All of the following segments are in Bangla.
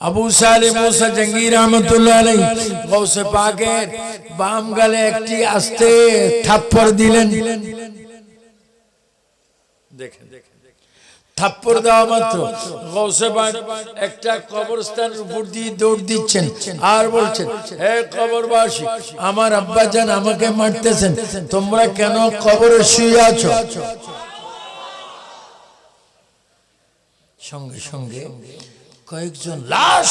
আবু সালে মুসা জাঙ্গির রহমতুল্লাহ আলাই গৌসে পাকের বাম গালে একটি আস্তে থাপ্পড় দিলেন দেখেন থাপ্পড় দেওয়া মাত্র গৌসে পাক একটা কবরস্থান উপর দিয়ে দৌড় দিচ্ছেন আর বলছেন হে কবরবাসী আমার আব্বাজান আমাকে মারতেছেন তোমরা কেন কবরে শুয়ে আছো সঙ্গে সঙ্গে কয়েকজন লাশ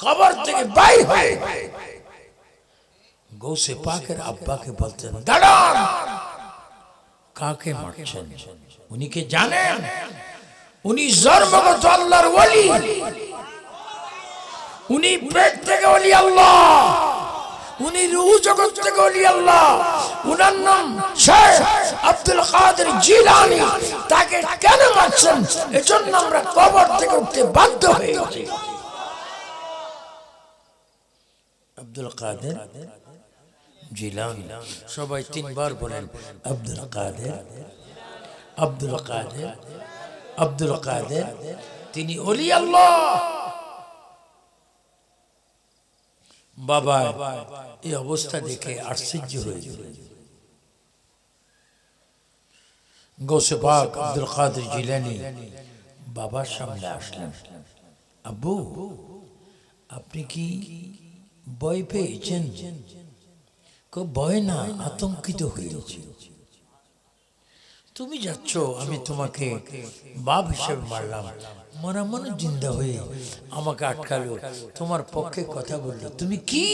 কবর থেকে বাইর হয়ে গৌসে পাকের আব্বাকে বলতেন, দাঁড়ান! কাকে মারছেন? উনি কে জানেন? উনি জন্মগত আল্লাহর ওলি। উনি পেট থেকে ওলি আল্লাহ। উনি রুহ জগৎ থেকে ওলি আল্লাহ। উনার নাম শেখ আব্দুল কাদের জিলানি। তাকে কেন মারছেন? এজন্য আমরা কবর থেকে উঠতে বাধ্য হয়েছি আব্দুল কাদের জিলানি। সবাই তিনবার বলেন, আব্দুল কাদের আব্দুল কাদের আব্দুল কাদের। তিনি অলি আল্লাহ। বাবা এই অবস্থা দেখে আশ্চর্য হয়ে গেল। গৌসে পাক আব্দুল কাদের জিলানি বাবার সামনে আসলেন। আব্বু, আপনি কি ভয় পেয়েছেন? ভয় না, আতঙ্কিত হয়েছে তুমি যাচ্ছ আমি তোমাকে বাপ হিসেবে মারলাম। মনে মনে জিন্দা হয়ে আমাকে আটকালো। তোমার পক্ষে কথা বলল। তুমি কি?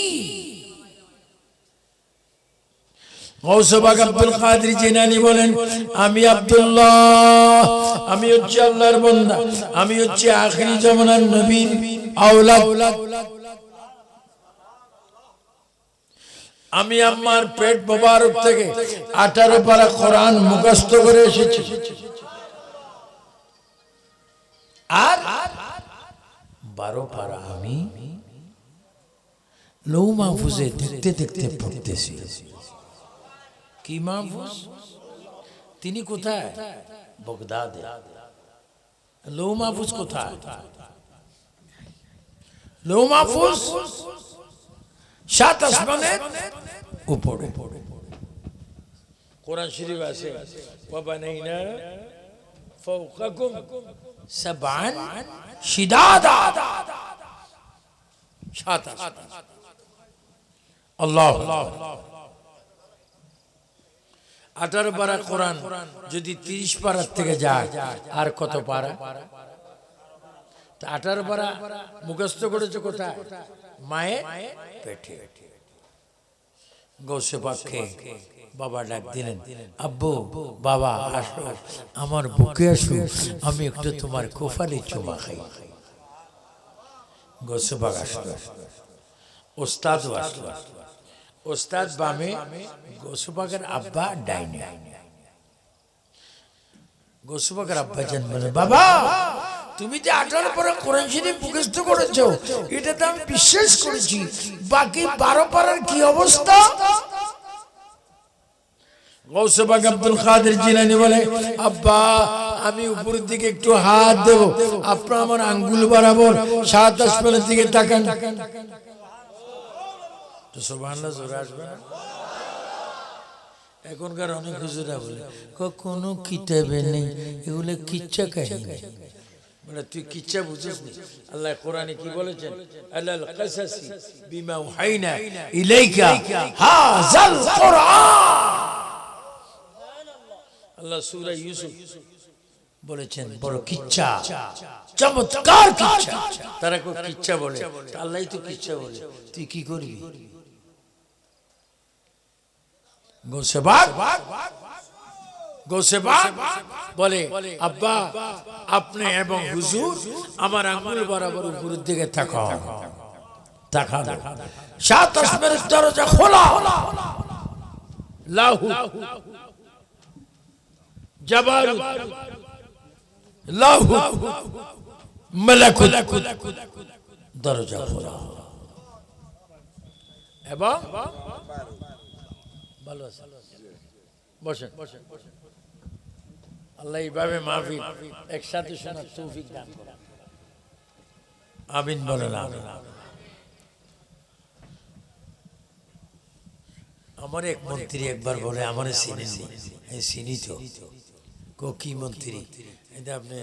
আব্দুল কাদের জিনানি বলেন আমি আব্দুল্লাহ আমি হচ্ছে আল্লাহর বন্দা আমি হচ্ছে আখরি জমানার আমি আমার পেট মোবারক থেকে আঠারো পারা কোরআন মুখস্থ করে এসেছি। আর বারো পারা আমি লৌ মাহফুজে দেখতে দেখতে পড়তেছি। কি মাহফুজ? তিনি কোথায়? বগদাদে। লৌ কোথায়? লৌ সাত আসমানের উপরে। কোরআন শরীফ আছে ফাওকাকুম শিদাদা। সাত আসমান। আল্লাহ আঠারো পারা কোরআন যদি তিরিশ পারার থেকে যায়, আর কত পারা? আঠারো পারা মুখস্থ করেছে কোথায়? মায়ের পেটে। গৌসে বাবা ডাক দিলেন আব্বু বাবা আসো আমার বুকে আসো আমি একটু তোমার কোফালে চুমা খাই। গৌসে আসলো। ওস্তাদ আসলো। ওস্তাদ বামে গোসুবাগের আব্বা ডাইনে। গোসুবাগের আব্বা জন্মলে বাবা তুমি যে আঠারো পরে কোরআন শরীফ মুখস্থ করেছ, এটা তো আমি বিশ্বাস করেছি। বাকি বারো পারার কি অবস্থা? এখনকার অনেক হুজুরা বলে কোনো কিতাবে নেই, এগুলো কিচ্ছা কাহিনী। মানে তুই কিচ্ছা বুঝিস নি? আল্লাহ কোরআনে কি বলেছেন? আল্লাহ কাসাসি বিমা উহাইনা ইলাইকা হাযাল কোরআন। আল্লাহ সূরা ইউসুফ বলেছেন, বড় কিচ্ছা, চমৎকার কিচ্ছা। তারা কেউ কিচ্ছা বলে? আল্লাহ তো কিচ্ছা বলে। তুই কি করবি? গোসেবাগ গোসেবাগ বলে আব্বা আপনি এবং হুজুর আমার আঙ্গুল বরাবর উপরের দিকে থাকা তাকা সাত আসমের দরজা খোলা। লাহু। জাবারু লাহু। মালাকুত দরজা খোলা। এবং? ভালো আছে। বসেন। আল্লাহ এইভাবে মাহফিল, একসাথে শোনার তৌফিক দান আমিন আমার এক মন্ত্রী একবার বলে, আমার তো। কি মন্ত্রী? এটা আপনি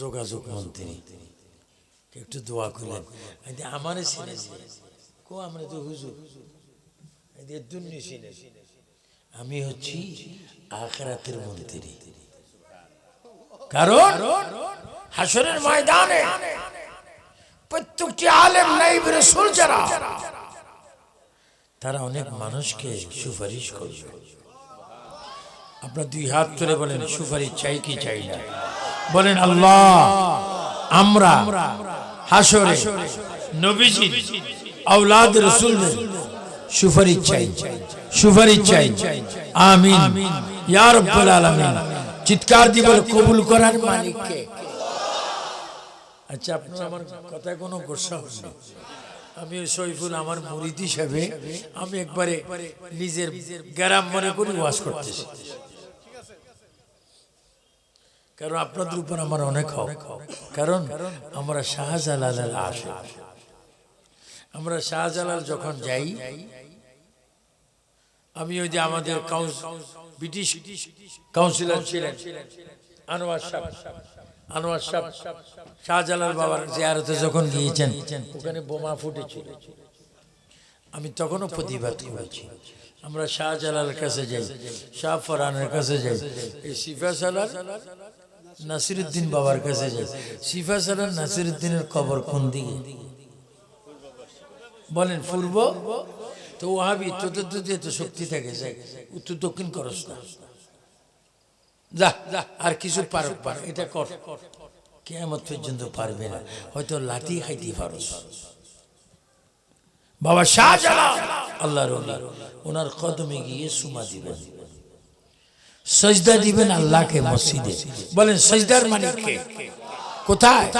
যোগাযোগ মন্ত্রী, একটু দোয়া করলেন। আমার কো তো হুজুর। আমি হচ্ছি আখরাতের মন্ত্রী। কারণ হাসরের ময়দানে প্রত্যেকটি আলেম নাইব রসুল যারা তারা অনেক মানুষকে সুপারিশ করবে। আপনার দুই হাত তুলে বলেন সুপারিশ চাই কি চাই না? বলেন আল্লাহ আমরা হাসরে নবীজি আওলাদ রসুলদের সুপারিশ চাই। সুপারিশ চাই। আমিন। ইয়া রাব্বুল আলামিন। চিৎকার দিয়ে কবুল করার মালিক কে আচ্ছা আপনার আমার কথায় কোনো গোসা হয়নি আমি সৈফুল আমার মুরিদ হিসাবে আমি একবারে নিজের গ্যারাম মনে করি ওয়াজ করতেছি। কারণ আপনাদের উপর আমার অনেক হক। কারণ আমরা শাহজালালের আসে আমরা শাহজালাল যখন যাই, আমি ওই যে আমাদের ব্রিটিশ কাউন্সিলর ছিলেন। আনোয়ার আনোয়ার শাহজালাল বাবার জিয়ারতে যখন গিয়েছেন, ওখানে বোমা ফুটেছিল। আমি তখনও প্রতিবাদ করেছি। আমরা শাহজালালের কাছে যাই, শাহ ফরানের কাছে যাই, এই সিফা সালার, নাসিরুদ্দিন বাবার কাছে যাই। সিফা সালার, নাসিরুদ্দিনের কবর কোন দিকে? বলেন, পূর্ব তো ওহাবি তোদের যদি এত শক্তি থাকে, যাই। উত্তর দক্ষিণ করস না। যা যা, আর কিছু পারক পার, এটা কর। কেমন পর্যন্ত পারবে না। হয়তো লাঠি খাইতে পারস। বাবা ওলি, ওনার কদমে গিয়ে সুমা দিবেন। সজদা দিবেন আল্লাহকে মসজিদে। বলেন, সজদার মালিক কে? কোথায়?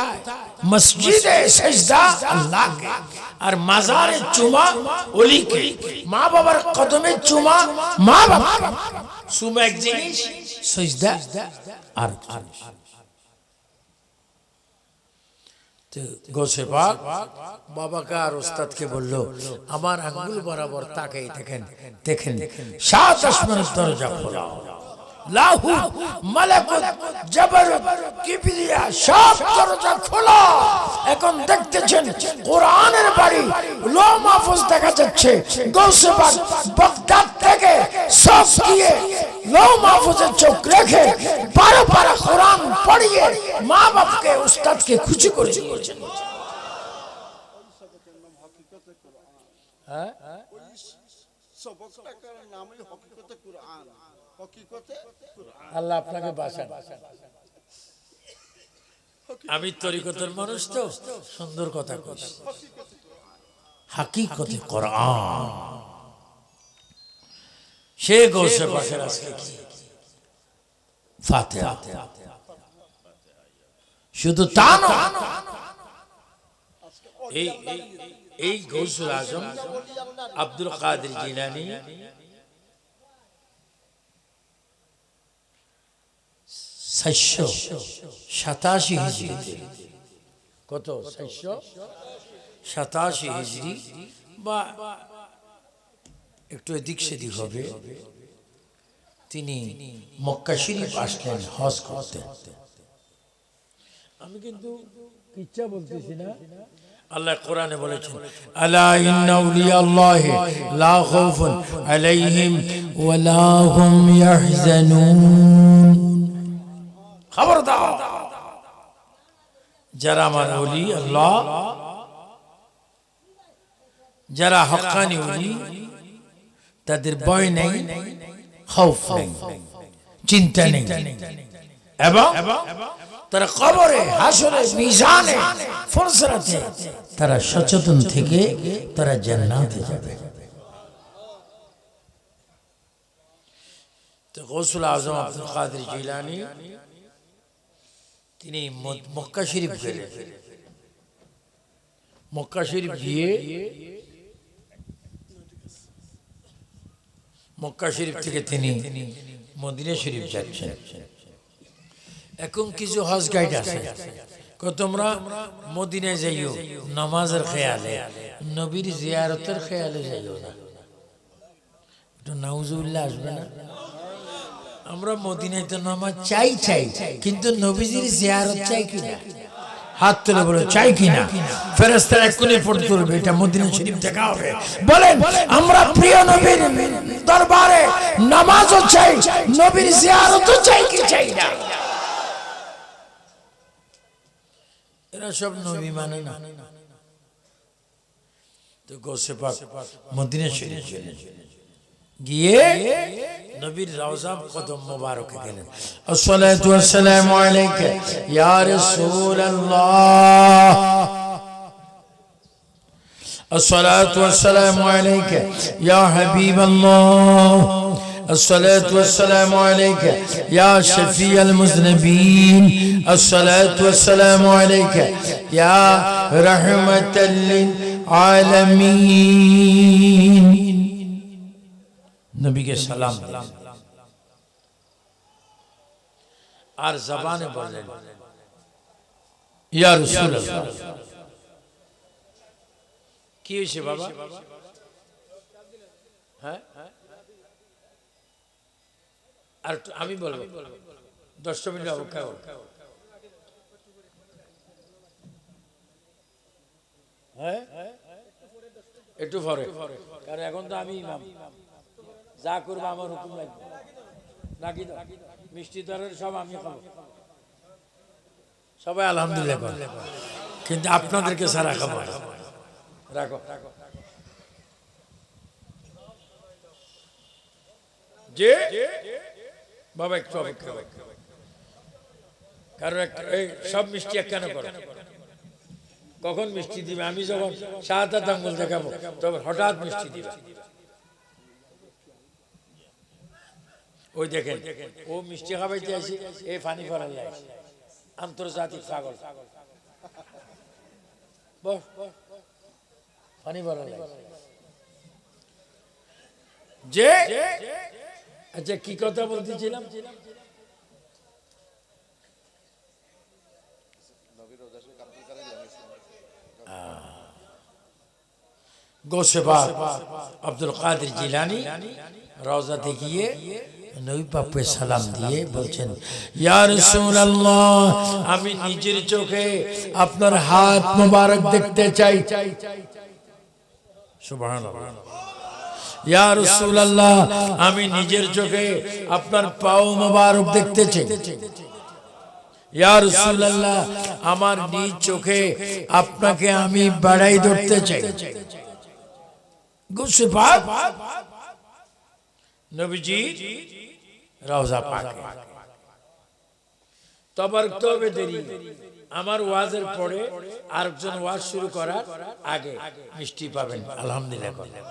মসজিদে সজদা আল্লাহকে, আর মাজারে চুমা ওলিকে মা বাবার কদমে চুমা মা বাবা চুমা এক জিনিস, সজদা আর গোসে পাক, বাবাকে আর ওস্তাদকে বলল, আমার আঙ্গুল বরাবর তাকাই দেখেন দেখেন, সাত আসমানের দরজা খোলা। লাহু মালাকুত জাবারুত কিবরিয়া সব দরজা খোলা। এখন দেখতেছেন কোরআনের বাড়ি লো মাহফুজ দেখা যাচ্ছে। গৌসে পাক বাগদাদ থেকে সব গিয়ে লো মাহফুজের চোখ রেখে বারো বারো কোরআন পড়িয়ে মা বাপকে উস্তাদকে খুশি করে দিয়েছেন। সবক টাকার নামই হকিকতে কুরআন হকিকতে কুরআন। আল্লাহ আপনাকে বাঁচান। আমি তরিকতের মানুষ তো, সুন্দর কথা কইস হাকিকতে কোরআন। সে গৌসে পাশের আজকে কি? ফাতিহা। শুধু তা এই- এই গৌসুল আজম, আব্দুল কাদের জিলানী সাতশো সাতাশি হিজড়িতে কত? সাতশো? সাতাশি হিজড়ি বা একটু এদিক সেদিক হবে। তিনি মক্কা শরীফ আসলেন হজ করতে আমি কিন্তু ইচ্ছা বলতেছি না। আল্লাহ কোরআনে বলেছেন আলা ইন্না আল্লাহ লা খাউফুন আলাইহিম ওয়া লা হুম ইয়াহজানুন। যারা আমার আল্লাহ। যারা হক্কানি ওলি, তাদের নেই চিন্তা নেই। তারা কবরে, হাসরে, মিজানে, ফরসরাতে, তারা সচেতন থেকে তারা জান্নাতে যাবে। তো আজম আব্দুল কাদের জিলানি তিনি মক্কা শরীফ গেলেন। মক্কা শরীফ গিয়ে মক্কা শরীফ থেকে তিনি মদিনা শরীফ যাচ্ছেন। এখন কিছু হজ গাইড আছে। তোমরা মদিনায় যাইও, নামাজের খেয়ালে, নবীর জিয়ারতের খেয়ালে যাইও না। একটু নাউজুবিল্লাহ আসবে না? আমরা মদিনায় তো নামাজ চাই চাই কিন্তু নবীজির জিয়ারত চাই কিনা হাত তুলে বলে, চাই কিনা ফেরেস্তার এক্ষুনি পড়ে তুলবে এটা মদিনা শরীফ দেখা হবে। বলেন, আমরা প্রিয় নবীর দরবারে নামাজও চাই, নবীর জিয়ারতও চাই কি চাই না? এরা সব নবী মানে না। তো গোসে মদিনা শরীফ। গেলেন গিয়ে নবীর রওজা কদম মোবারকে গেলেন আসসালাতু ওয়াসসালামু আলাইকা ইয়া রাসূলুল্লাহ الصلاة والسلام عليك يا حبيب الله الصلاة والسلام عليك يا شفيع المذنبين الصلاة والسلام عليك يا رحمة للعالمين নবীকে সালাম আর জবানে বললেন ইয়া রাসূলুল্লাহ। কি হয়েছে বাবা? হ্যাঁ? আর আমি বলব দশটা মিনিট অপেক্ষা হ্যাঁ? একটু পরে এখন তো আমি ইমাম। যা করব আমার হুকুম লাগবে। নাকি? মিষ্টি দরের সব আমি খাব। সবাই আলহামদুলিল্লাহ। কিন্তু আপনাদেরকে সারা খাব। রাখো। যে? বাবা, একটু অপেক্ষা কারণ সব মিষ্টি এক কেন করো। কখন মিষ্টি দিবে? আমি যখন সাত আঙ্গুল দেখাবো, তখন হঠাৎ মিষ্টি দিবে। ওই দেখেন ও মিষ্টি খাবাইতে আসি এই ফানি ফরাল লাগে আন্তর্জাতিক পাগল বস বস, ফানি ফরাল লাগে যে আচ্ছা কি কথা বলতেছিলাম? গোসেবা আব্দুল কাদের জিলানি রওজাতে গিয়ে নবী সালাম দিয়ে বলছেন, ইয়া রাসূলুল্লাহ, আমি নিজের চোখে আপনার হাত মোবারক দেখতে চাই। ইয়া রাসূলুল্লাহ, আমি নিজের চোখে আপনার পাও মোবারক দেখতে চাই। ইয়া রাসূলুল্লাহ, আমার নিজ চোখে আপনাকে আমি বাড়াই ধরতে চাই। নবীজি রওজা পাকে। তবার তবে দেরি। আমার ওয়াজের পরে আরেকজন ওয়াজ শুরু করার আগে মিষ্টি পাবেন। আলহামদুলিল্লাহ। বলেন।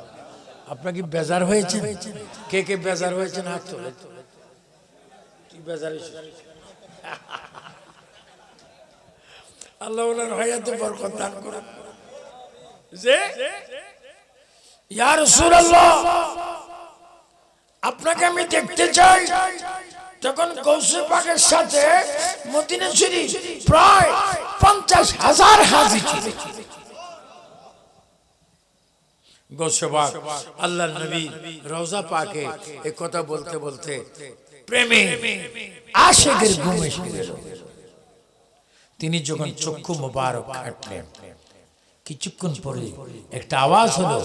আপনার কি বেজার হয়েছে কে কে বেজার হয়েছেন? হাত তোলে। কি বেজার? আল্লাহ ওনার হায়াতে বরকত দান করুন। যে, ইয়া রাসূলুল্লাহ আপনাকে আমি দেখতে চাই। তখন কৌশে পাকের সাথে মদিনা প্রায় পঞ্চাশ হাজার হাজি আল্লাহ নবী রওজা পাকে কথা বলতে বলতে প্রেমে ঘুম তিনি যখন চক্ষু মোবারক কাটলেন কিছুক্ষণ পরে একটা আওয়াজ হলো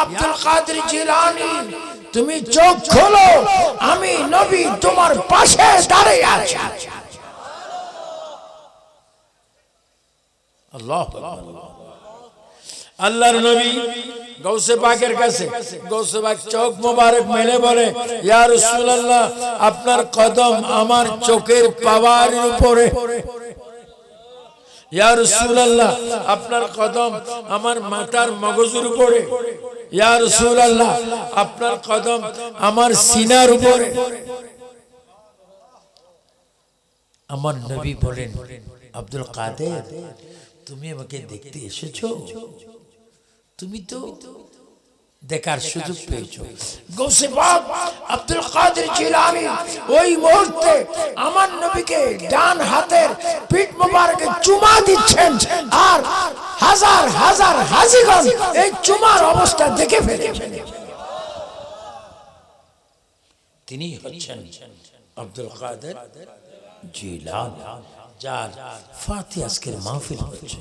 আব্দুল কাদের জিলানী, তুমি চোখ খোলো, আমি নবী তোমার পাশে দাঁড়িয়ে আছি। আল্লাহ আল্লাহর নবী গৌসে পাকের কাছে গৌসে পাক চোখ মোবারক মেলে বলে, ইয়া রাসূলুল্লাহ, আপনার কদম আমার চোখের পাওয়ার উপরে। ইয়া রাসূলুল্লাহ, আপনার কদম আমার মাথার মগজের উপরে। ইয়া রাসূলুল্লাহ, আপনার কদম আমার সিনার উপরে। আমার নবী বলেন, আব্দুল কাদের, তুমি আমাকে দেখতে এসেছ? তুমি তো দেখার সুযোগ পেয়েছ। গৌসে পাক আব্দুল কাদের জিলানী ওই মুহূর্তে আমার নবীকে ডান হাতের পিঠ মোবারকে চুমা দিচ্ছেন। আর হাজার হাজার হাজিগণ এই চুমার অবস্থা দেখে ফেলে। তিনি হচ্ছেন আব্দুল কাদের জিলান যার ফাতি আজকের মাহফিল হচ্ছে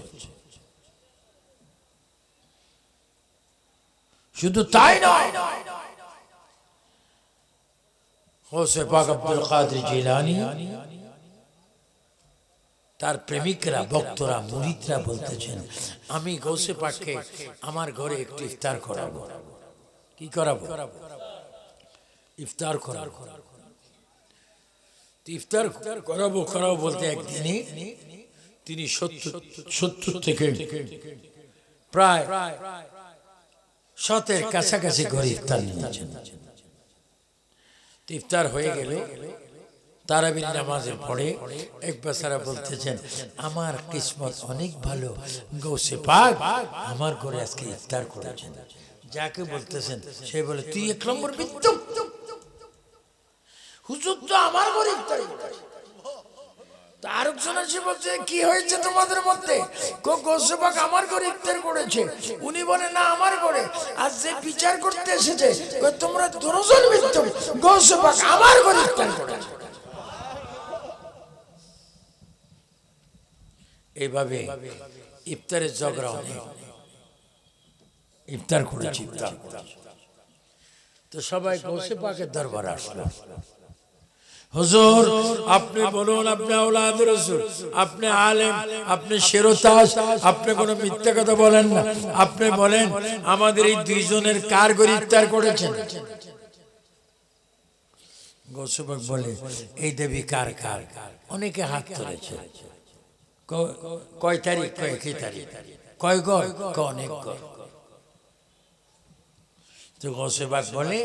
শুধু তাই নয় তার প্রেমিকরা, ভক্তরা, মুরিদরা বলতেছেন, আমি গৌসে পাককে আমার ঘরে একটু ইফতার করাবো। কি করাবো? ইফতার করাবো। তো ইফতার করাবো করাবো বলতে একদিনে তিনি সত্তর সত্তর থেকে প্রায় শতের কাছাকাছি ঘরে ইফতার নিয়েছেন। ইফতার হয়ে গেল তারাবির নামাজের পরে এক বেচারা বলতেছেন আমার কিসমত অনেক ভালো। গৌসে পাক আমার ঘরে আজকে ইফতার করেছেন। যাকে বলতেছেন সে বলে তুই এক নম্বর মৃত্যু হুজুর তো আমার ঘরে ইফতার তা বলছে, কি হয়েছে তোমাদের মধ্যে? গোসবাক আমার ঘরে ইফতার করেছে। উনি বলে, না, আমার ঘরে। আর যে বিচার করতে এসেছে তোমরা দুজন মৃত্যু গোসবাক আমার ঘরে ইফতার এইভাবে ইফতারের ঝগড়া ইফতার করেছি। ইফতার তো সবাই গৌসে পাকের দরবার আসলো। হুজুর, আপনি বলুন, আপনি রসুল, আপনি আলেম, আপনি শেরতাস আপনি কোনো মিথ্যা কথা বলেন না। আপনি বলেন, আমাদের এই দুইজনের কার ইফতার করেছেন। গোসুবক বলে, এই দেবী কার কার? অনেকে হাত তুলেছে কয় তারিখ, কয় কি তারিখ? কয় গড়? অনেক তো বলে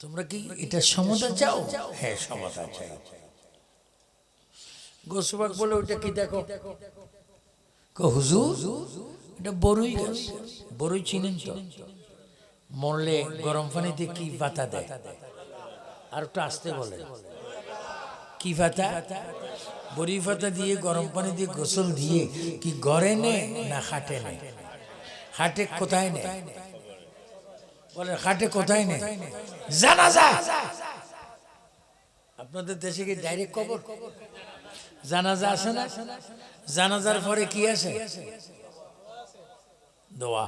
তোমরা কি এটা সমাধান চাও? হ্যাঁ সমাধান চাই। গোসবাক বলে ওইটা কি দেখো? কো হুজুর এটা বড়ই গাছ। বড়ই চিনেন তো? মরলে গরম পানিতে কি পাতা দেয়? আর একটু আসতে বলে কি পাতা বড়ি পাতা দিয়ে গরম পানি দিয়ে গোসল দিয়ে কি গড়ে নে না হাটে নে? হাটে কোথায় নেয় বলে হাটে কোথায় নেই? জানাজা আপনাদের দেশে কি ডাইরেক্ট কবর জানাজা আছে না? জানাজার পরে কি আছে? দোয়া।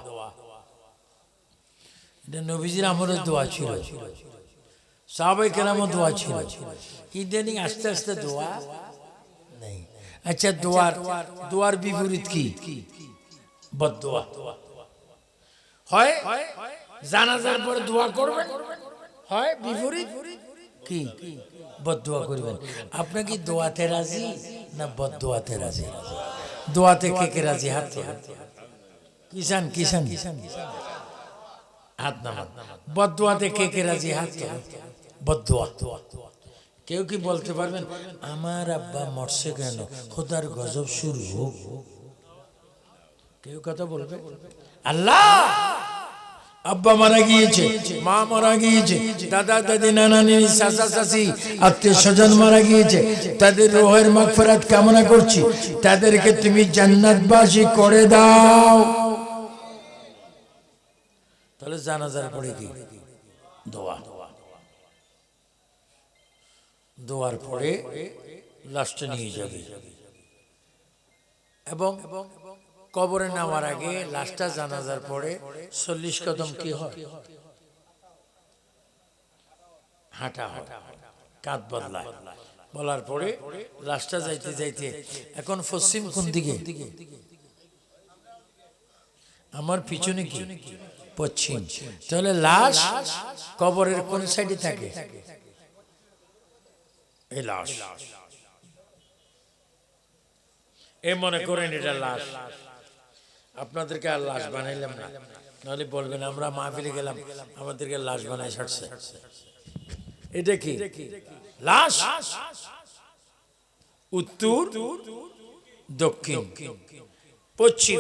এটা নবীজির আমলের দোয়া ছিল। সাহাবাই কেরামও দোয়া ছিল। ইদানিং আস্তে আস্তে দোয়া নেই। আচ্ছা দোয়ার দোয়ার বিপরীত কি? বদ দোয়া হয়? জানাজার পরে দোয়া করবেন? হয় বিপরীত? কি? বদুয়া করবেন। আপনি কি দোয়াতে রাজি না বদুয়াতে রাজি? দোয়াতে কে কে রাজি? হাত তোলেন। কিষান কিষান হাত না হাত বদুয়াতে কে কে রাজি? হাত। বদুয়া কেউ কি বলতে পারবেন, আমার আব্বা মরছে কেন? খোদার গজব শুরু হোক। কেউ কথা বলবে? আল্লাহ! আব্বা মারা গিয়েছে, মা মারা গিয়েছে, দাদা, দাদি, নানা, নানি, চাচা, চাচি, আত্মীয় স্বজন মারা গিয়েছে। তাদের রোহের মাগফিরাত কামনা করছি। তাদেরকে তুমি জান্নাতবাসী করে দাও। তাহলে জানাজার পরে কি? দোয়া। দোয়ার পরে লাস্টে নিয়ে যাবে। এবং কবরে নেওয়ার আগে লাশটা জানাজার পরে চল্লিশ কদম কি হয়? হাঁটা হাঁটা কাঁধ বদলায়। বলার পরে লাশটা যাইতে যাইতে এখন পশ্চিম কোন দিকে? আমার পিছনে কি? পশ্চিম। তাহলে লাশ কবরের কোন সাইডে থাকে? এই লাশ। এ মনে করেন এটা লাশ। আপনাদেরকে আর লাশ বানাইলাম না। নাহলে বলবেন, আমরা মা মাহফিলে গেলাম, আমাদেরকে লাশ বানাই ছাড়ছে। এটা কি? লাশ? উত্তর, দক্ষিণ, পশ্চিম।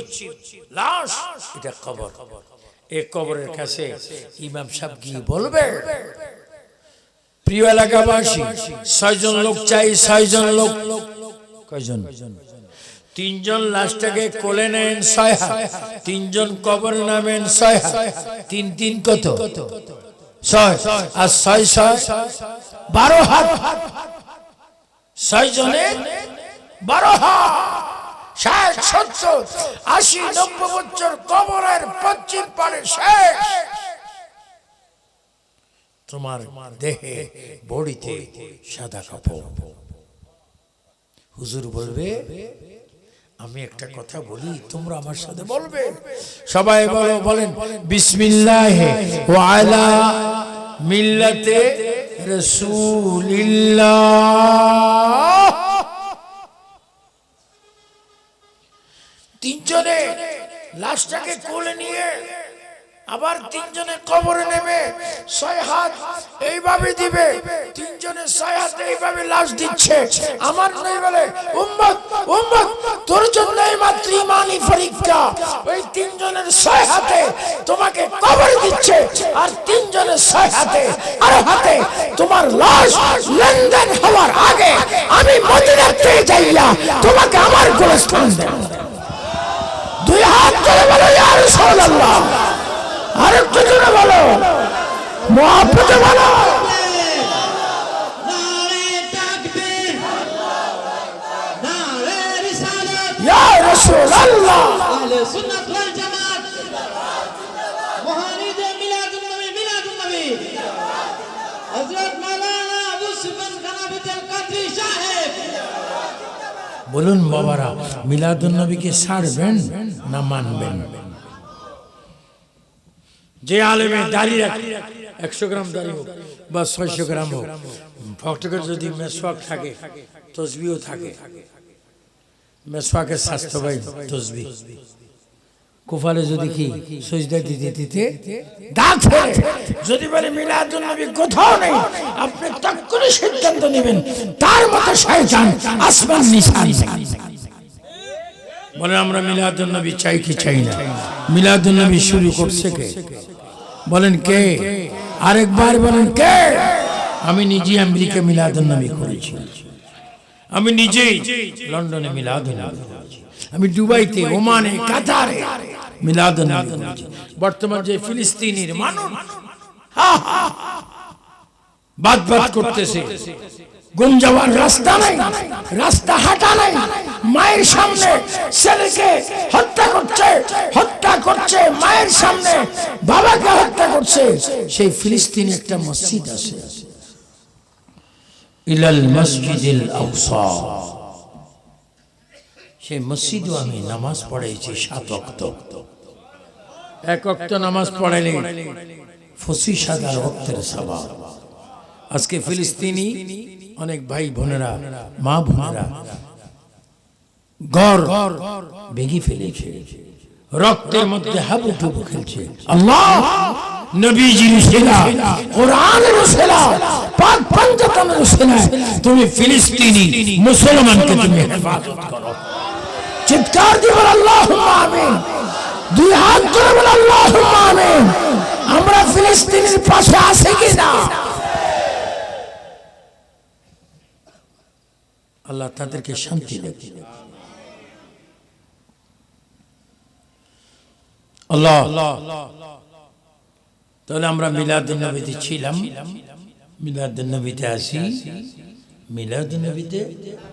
লাশ? এটা কবর। এ কবরের কাছে ইমাম সাহেব গিয়ে বলবে, প্রিয় এলাকাবাসী, ছয়জন লোক চাই, ছয়জন লোক। কয়জন? তিনজন লাশটাকে কোলে নেন ছয় তিনজন কবর নামেন ছয় তিন তিন কত? আর ছয় ছয়, বারো হাত। ছয় জনে বারো হাত। তোমার দেহে বডিতে সাদা কাপড়। হুজুর বলবে আমি একটা কথা বলি তোমরা আমার সাথে বলবে। সবাই বলো বলেন বিসমিল্লাহ ওয়ালা মিল্লাতে রসুলিল্লাহ। তিনজনে লাশটাকে কোলে নিয়ে আবার তিনজনে কবরে নেবে, ছয় হাত এইভাবে দিবে, তিনজনে ছয় হাত এইভাবে লাশ দিচ্ছে। আমার নেই বলে, উম্মত উম্মত, তোর জন্য এই মাত্র ইমানি পরীক্ষা ওই তিনজনের ছয় হাতে তোমাকে কবরে দিচ্ছে, আর তিনজনের ছয় হাতে আর হাতে তোমার লাশ লেনদেন হওয়ার আগে আমি মদিনার থেকে যাইয়া তোমাকে আমার গোরস্থান দেব। দুই হাত করে বলো, ইয়া রাসূলুল্লাহ। আরেকটু জোরে বলো। মহাপ্রতে বলো বলুন বাবারা মিলাদুন নবীকে ছাড়বেন না মানবেন? যে আলেমে দাড়ি রাখে একশো গ্রাম দাড়ি হোক বা ছয়শো গ্রাম হোক। ফটকের যদি মেসওয়াক থাকে তসবিও থাকে। মেসওয়াকের স্বাস্থ্য ভাই তসবি কুফালে যদি কি সজদা দিতে দিতে ফেলে যদি বলে মিলাদুন নবী কোথাও নেই আপনি তক্ষুনি সিদ্ধান্ত নেবেন তার মতো শয়তান আসমান নিশান বলে আমরা মিলাদুন নবী চাই কি চাই না? মিলাদুন নবী শুরু করছে কে? বলেন কে আরেকবার বলেন কে আমি নিজে আমেরিকা মিলাদুন নবী করেছি আমি নিজেই লন্ডনে মিলাদুন নবী আমি দুবাইতে ওমানে কাতারে মিলাদুন নবী করেছি বর্তমান যে ফিলিস্তিনির মানুষ বাদ বাদ করতেছে গুম যাওয়ার রাস্তা নাই, রাস্তা হাঁটা নাই। মায়ের সামনে ছেলেকে হত্যা করছে হত্যা করছে মায়ের সামনে, বাবাকে হত্যা করছে। সেই ফিলিস্তিনে একটা মসজিদ আছে। ইলাল আউসা সেই মসজিদও আমি নামাজ পড়াইছি সাত অক্ত এক অক্ত নামাজ পড়াইলে পঁচিশ হাজার অক্তের সবাব আজকে ফিলিস্তিনি অনেক ভাই বোনেরা মা বোনেরা ঘর ভেঙে ফেলেছে রক্তের মধ্যে হাবুডুবু খেলছে। আল্লাহ! নবীজির সেনা কোরআনের সেনা পাক পঞ্চতমের সেনা তুমি ফিলিস্তিনি মুসলমানকে তুমি হেফাজত করো। চিৎকার দিয়ে বল আল্লাহুম্মা আমিন। দুই হাত করে বল আল্লাহুম্মা আমিন। আমরা ফিলিস্তিনের পাশে আছি কি না আল্লাহ তাদেরকে শান্তি দেবে আল্লাহ, তাহলে আমরা মিলাদুন নবীতে ছিলাম। মিলাদুন নবীতে আসি, মিলাদুন নবীতে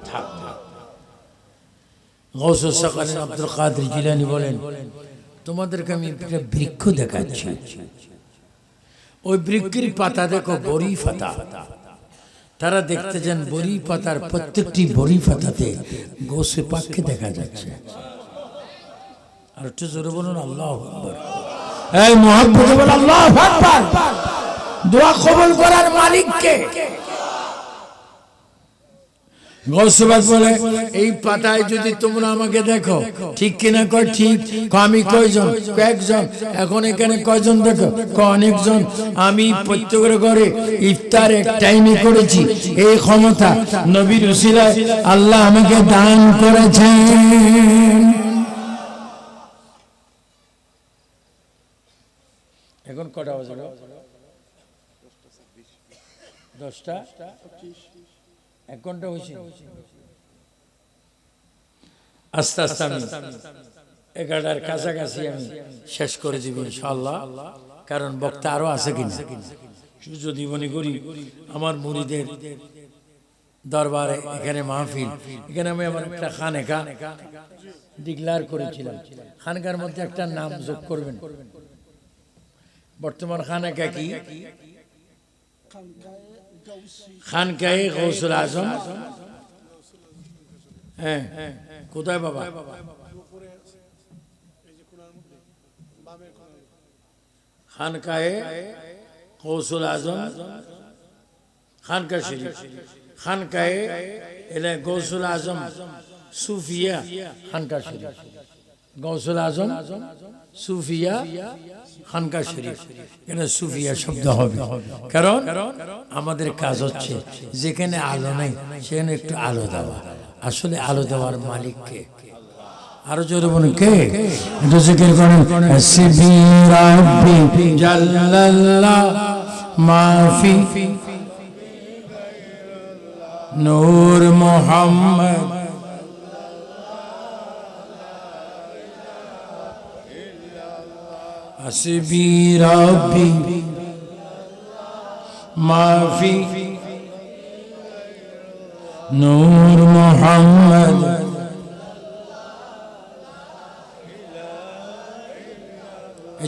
থাকব। গৌসুল তোমাদেরকে আমি একটা বৃক্ষ দেখাচ্ছি। ওই বৃক্ষের পাতা দেখো বড়ি পাতা তারা দেখতে যান বড়ি পাতার প্রত্যেকটি বড়ি পাতাতে গোসে পাককে দেখা যাচ্ছে। আর একটু জোরে বলুন আল্লাহ এই বল আল্লাহ দোয়া কবল করার মালিককে বলে, এই পাতায় যদি তোমরা আমাকে দেখো, ঠিক কিনা কয়, ঠিক আমি কয়জন, কয়েকজন, এখন এখানে কয়জন দেখো অনেকজন, আমি প্রত্যেকের ঘরে ইফতার এক টাইমে করেছি, এই ক্ষমতা নবীর উসিলায় আল্লাহ আমাকে দান করেছেন এখন কটা বাজে? দশটা এক ঘণ্টা হয়েছে। আস্তে আস্তে আমি এগারোটার কাছাকাছি আমি শেষ করে দিব ইনশাল্লাহ কারণ বক্তা আরও আছে কিনা? যদি মনে করি, আমার মুড়িদের দরবারে এখানে মাহফিল, এখানে আমি আমার একটা খানেকা ডিক্লার করেছিলাম। খানকার মধ্যে একটা নাম যোগ করবেন। বর্তমান খানেকা কি? খানকায়ে গৌসুল আজম? হ্যাঁ কোথায় বাবা? খানকায়ে গৌসুল আজম? খানকা শরীফ। খানকায়ে এলে গৌসুল আজম, সুফিয়া খানকা শরীফ। গৌসুল আজম সুফিয়া, খানকা শরীফ। এখানে সুফিয়া শব্দ হবে। কারণ আমাদের কাজ হচ্ছে, যেখানে আলো নেই, সেখানে একটু আলো দেওয়া। আসলে আলো দেওয়ার মালিককে আরও জোরে বলুন, কে? জিকির করেন। নূর মোহাম্মদ حسبي ربي ما في نور محمد